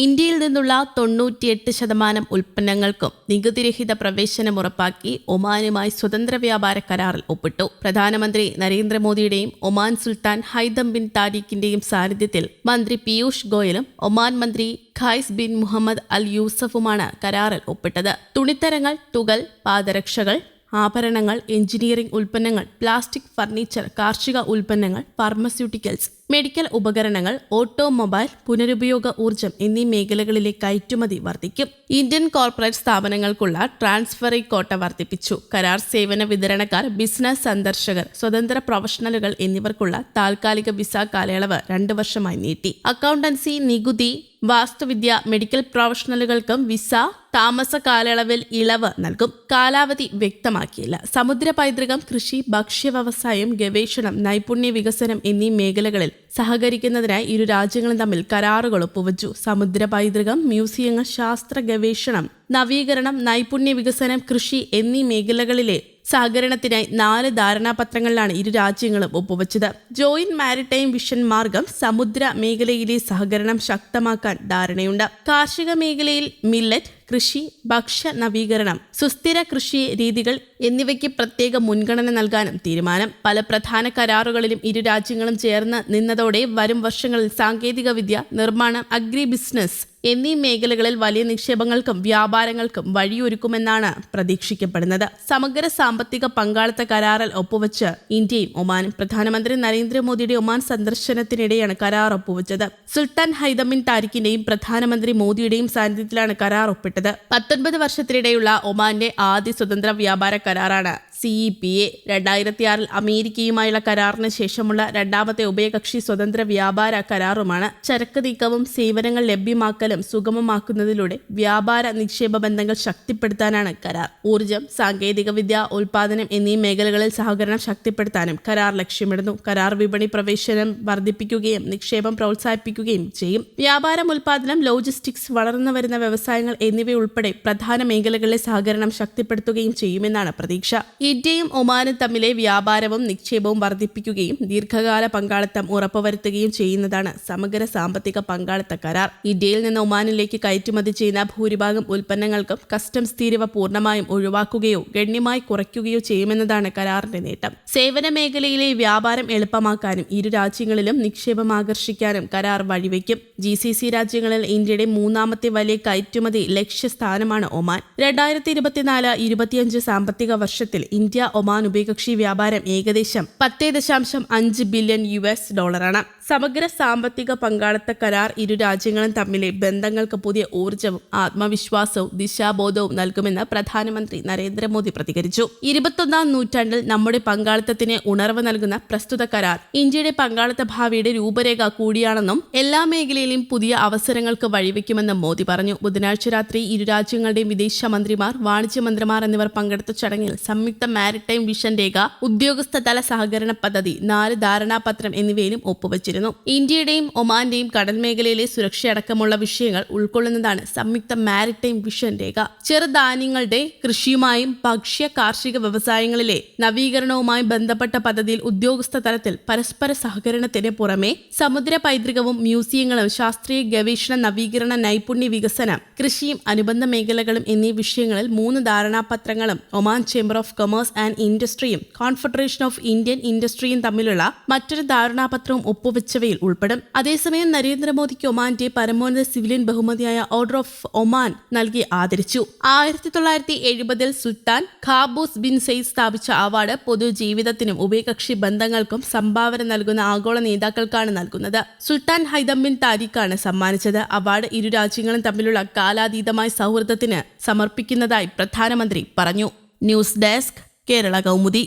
ഇന്ത്യയിൽ നിന്നുള്ള തൊണ്ണൂറ്റിയെട്ട് ശതമാനം ഉൽപ്പന്നങ്ങൾക്കും നികുതിരഹിത പ്രവേശനം ഉറപ്പാക്കി ഒമാനുമായി സ്വതന്ത്ര വ്യാപാര കരാറിൽ ഒപ്പിട്ടു. പ്രധാനമന്ത്രി നരേന്ദ്രമോദിയുടെയും ഒമാൻ സുൽത്താൻ ഹൈദം ബിൻ താരിഖിന്റെയും സാന്നിധ്യത്തിൽ മന്ത്രി പീയൂഷ് ഗോയലും ഒമാൻ മന്ത്രി ഖൈസ് ബിൻ മുഹമ്മദ് അൽ യൂസഫുമാണ് കരാറിൽ ഒപ്പിട്ടത്. തുണിത്തരങ്ങൾ തുകൽ പാദരക്ഷകൾ ആഭരണങ്ങൾ എഞ്ചിനീയറിംഗ് ഉൽപ്പന്നങ്ങൾ പ്ലാസ്റ്റിക് ഫർണിച്ചർ കാർഷിക ഉൽപ്പന്നങ്ങൾ ഫാർമസ്യൂട്ടിക്കൽസ് മെഡിക്കൽ ഉപകരണങ്ങൾ ഓട്ടോമൊബൈൽ പുനരുപയോഗ ഊർജം എന്നീ മേഖലകളിലെ കയറ്റുമതി വർദ്ധിക്കും. ഇന്ത്യൻ കോർപ്പറേറ്റ് സ്ഥാപനങ്ങൾക്കുള്ള ട്രാൻസ്ഫറി കോട്ട വർദ്ധിപ്പിച്ചു. കരാർ സേവന വിതരണക്കാർ ബിസിനസ് സന്ദർശകർ സ്വതന്ത്ര പ്രൊഫഷണലുകൾ എന്നിവർക്കുള്ള താൽക്കാലിക വിസ കാലയളവ് രണ്ടു വർഷമായി നീട്ടി. അക്കൗണ്ടൻസി നികുതി വാസ്തുവിദ്യ മെഡിക്കൽ പ്രൊഫഷണലുകൾക്കും വിസ താമസ കാലയളവിൽ ഇളവ് നൽകും. കാലാവധി വ്യക്തമാക്കിയില്ല. സമുദ്ര പൈതൃകം കൃഷി ഭക്ഷ്യ വ്യവസായം ഗവേഷണം നൈപുണ്യ വികസനം എന്നീ മേഖലകളിൽ സഹകരിക്കുന്നതിനായി ഇരു രാജ്യങ്ങളും തമ്മിൽ കരാറുകൾ ഒപ്പുവച്ചു. സമുദ്ര പൈതൃകം മ്യൂസിയങ്ങൾ ശാസ്ത്ര ഗവേഷണം നവീകരണം നൈപുണ്യ വികസനം കൃഷി എന്നീ മേഖലകളിലെ സഹകരണത്തിനായി നാല് ധാരണാപത്രങ്ങളിലാണ് ഇരു രാജ്യങ്ങളും ഒപ്പുവച്ചത്. ജോയിന്റ് മാരിടൈം വിഷൻ മാർഗം സമുദ്ര മേഖലയിലെ സഹകരണം ശക്തമാക്കാൻ ധാരണയുണ്ട്. കാർഷിക മേഖലയിൽ മില്ലറ്റ് കൃഷി ഭക്ഷ്യ നവീകരണം സുസ്ഥിര കൃഷി രീതികൾ എന്നിവയ്ക്ക് പ്രത്യേക മുൻഗണന നൽകാനും തീരുമാനം പല പ്രധാന കരാറുകളിലും ഇരു രാജ്യങ്ങളും ചേർന്ന് നിന്നതോടെ വരും വർഷങ്ങളിൽ സാങ്കേതിക വിദ്യ നിർമ്മാണം അഗ്രി ബിസിനസ് എന്നീ മേഖലകളിൽ വലിയ നിക്ഷേപങ്ങൾക്കും വ്യാപാരങ്ങൾക്കും വഴിയൊരുക്കുമെന്നാണ് പ്രതീക്ഷിക്കപ്പെടുന്നത്. സമഗ്ര സാമ്പത്തിക പങ്കാളിത്ത കരാറിൽ ഒപ്പുവെച്ച് ഇന്ത്യയും ഒമാനും പ്രധാനമന്ത്രി നരേന്ദ്രമോദിയുടെ ഒമാൻ സന്ദർശനത്തിനിടെയാണ് കരാർ ഒപ്പുവെച്ചത്. സുൽത്താൻ ഹൈദമിൻ താരിഖിന്റെയും പ്രധാനമന്ത്രി മോദിയുടെയും സാന്നിധ്യത്തിലാണ് കരാർ ഒപ്പിട്ടത്. പത്തൊൻപത് വർഷത്തിനിടെയുള്ള ഒമാന്റെ ആദ്യ സ്വതന്ത്ര വ്യാപാര കരാറാണ്. സി ഇ പി എ രണ്ടായിരത്തി ആറിൽ അമേരിക്കയുമായുള്ള കരാറിന് ശേഷമുള്ള രണ്ടാമത്തെ ഉഭയകക്ഷി സ്വതന്ത്ര വ്യാപാര കരാറുമാണ് ചരക്ക് നീക്കവും സേവനങ്ങൾ ലഭ്യമാക്കലും സുഗമമാക്കുന്നതിലൂടെ വ്യാപാര നിക്ഷേപ ബന്ധങ്ങൾ ശക്തിപ്പെടുത്താനാണ് കരാർ. ഊർജം സാങ്കേതികവിദ്യ ഉൽപാദനം എന്നീ മേഖലകളിൽ സഹകരണം ശക്തിപ്പെടുത്താനും കരാർ ലക്ഷ്യമിടുന്നു. കരാർ വിപണി പ്രവേശനം വർദ്ധിപ്പിക്കുകയും നിക്ഷേപം പ്രോത്സാഹിപ്പിക്കുകയും ചെയ്യും. വ്യാപാരം ഉൽപാദനം ലോജിസ്റ്റിക്സ് വളർന്നു വരുന്ന വ്യവസായങ്ങൾ എന്നിവയുൾപ്പെടെ പ്രധാന മേഖലകളിലെ സഹകരണം ശക്തിപ്പെടുത്തുകയും ചെയ്യുമെന്നാണ് പ്രതീക്ഷ. ഇന്ത്യയും ഒമാനും തമ്മിലെ വ്യാപാരവും നിക്ഷേപവും വർദ്ധിപ്പിക്കുകയും ദീർഘകാല പങ്കാളിത്തം ഉറപ്പുവരുത്തുകയും ചെയ്യുന്നതാണ് സമഗ്ര സാമ്പത്തിക പങ്കാളിത്ത കരാർ. ഇന്ത്യയിൽ നിന്ന് ഒമാനിലേക്ക് കയറ്റുമതി ചെയ്യുന്ന ഭൂരിഭാഗം ഉൽപ്പന്നങ്ങൾക്കും കസ്റ്റംസ് തീരുവ പൂർണമായും ഒഴിവാക്കുകയോ ഗണ്യമായി കുറയ്ക്കുകയോ ചെയ്യുമെന്നതാണ് കരാറിന്റെ നേട്ടം. സേവന മേഖലയിലെ വ്യാപാരം എളുപ്പമാക്കാനും ഇരു രാജ്യങ്ങളിലും നിക്ഷേപം ആകർഷിക്കാനും കരാർ വഴിവെക്കും. ജി സി സി രാജ്യങ്ങളിൽ ഇന്ത്യയുടെ മൂന്നാമത്തെ വലിയ കയറ്റുമതി ലക്ഷ്യസ്ഥാനമാണ് ഒമാൻ. രണ്ടായിരത്തി ഇരുപത്തിനാല് ഇരുപത്തിയഞ്ച് സാമ്പത്തിക വർഷത്തിൽ ഇന്ത്യ ഒമാൻ ഉഭയകക്ഷി വ്യാപാരം ഏകദേശം പത്ത് ദശാംശം അഞ്ച് ബില്യൺ യു എസ് ഡോളറാണ്. സമഗ്ര സാമ്പത്തിക പങ്കാളിത്ത കരാർ ഇരു രാജ്യങ്ങളും തമ്മിലെ ബന്ധങ്ങൾക്ക് പുതിയ ഊർജവും ആത്മവിശ്വാസവും ദിശാബോധവും നൽകുമെന്ന് പ്രധാനമന്ത്രി നരേന്ദ്രമോദി പ്രതികരിച്ചു. ഇരുപത്തൊന്നാം നൂറ്റാണ്ടിൽ നമ്മുടെ പങ്കാളിത്തത്തിന് ഉണർവ് നൽകുന്ന പ്രസ്തുത കരാർ ഇന്ത്യയുടെ പങ്കാളിത്ത ഭാവിയുടെ രൂപരേഖ കൂടിയാണെന്നും എല്ലാ മേഖലയിലും പുതിയ അവസരങ്ങൾക്ക് വഴിവെക്കുമെന്നും മോദി പറഞ്ഞു. ബുധനാഴ്ച രാത്രി ഇരു രാജ്യങ്ങളുടെയും വിദേശ മന്ത്രിമാർ വാണിജ്യ മന്ത്രിമാർ എന്നിവർ പങ്കെടുത്ത ചടങ്ങിൽ സംയുക്ത മാരിടൈം വിഷൻ രേഖ ഉദ്യോഗസ്ഥതല സഹകരണ പദ്ധതി നാല് ധാരണാപത്രം എന്നിവയിലും ഒപ്പുവച്ചിരുന്നു. ഇന്ത്യയുടെയും ഒമാന്റെയും കടൽ മേഖലയിലെ സുരക്ഷയടക്കമുള്ള വിഷയങ്ങൾ ഉൾക്കൊള്ളുന്നതാണ് സംയുക്ത മാരിടൈം വിഷൻ രേഖ. ചെറുധാന്യങ്ങളുടെ കൃഷിയുമായും ഭക്ഷ്യ കാർഷിക വ്യവസായങ്ങളിലെ നവീകരണവുമായി ബന്ധപ്പെട്ട പദ്ധതിയിൽ ഉദ്യോഗസ്ഥ തലത്തിൽ പരസ്പര സഹകരണത്തിന് പുറമെ സമുദ്ര പൈതൃകവും മ്യൂസിയങ്ങളും ശാസ്ത്രീയ ഗവേഷണ നവീകരണ നൈപുണ്യ വികസനം കൃഷിയും അനുബന്ധ മേഖലകളും എന്നീ വിഷയങ്ങളിൽ മൂന്ന് ധാരണാപത്രങ്ങളും Oman chamber of commerce and ഇൻഡസ്ട്രിയും confederation of Indian ഇൻഡസ്ട്രിയും തമ്മിലുള്ള മറ്റൊരു ധാരണാപത്രവും ഒപ്പുവെച്ചവയിൽ ഉൾപ്പെടും. അതേസമയം നരേന്ദ്രമോദിക്ക് ഒമാന്റെ പരമോന്നത സിവിലിയൻ ബഹുമതിയായ ഓർഡർ ഓഫ് ഒമാൻ നൽകി ആദരിച്ചു. ആയിരത്തി തൊള്ളായിരത്തി എഴുപതിൽ സുൽത്താൻ ഖാബൂസ് ബിൻ സെയ്ദ് സ്ഥാപിച്ച അവാർഡ് പൊതുജീവിതത്തിനും ഉഭയകക്ഷി ബന്ധങ്ങൾക്കും സംഭാവന നൽകുന്ന ആഗോള നേതാക്കൾക്കാണ് നൽകുന്നത്. സുൽത്താൻ ഹൈദം ബിൻ താരിഖാണ് സമ്മാനിച്ചത്. അവാർഡ് ഇരു രാജ്യങ്ങളും തമ്മിലുള്ള കാലാതീതമായ സൗഹൃദത്തിന് സമർപ്പിക്കുന്നതായി പ്രധാനമന്ത്രി പറഞ്ഞു. News desk Kerala Kaumudi.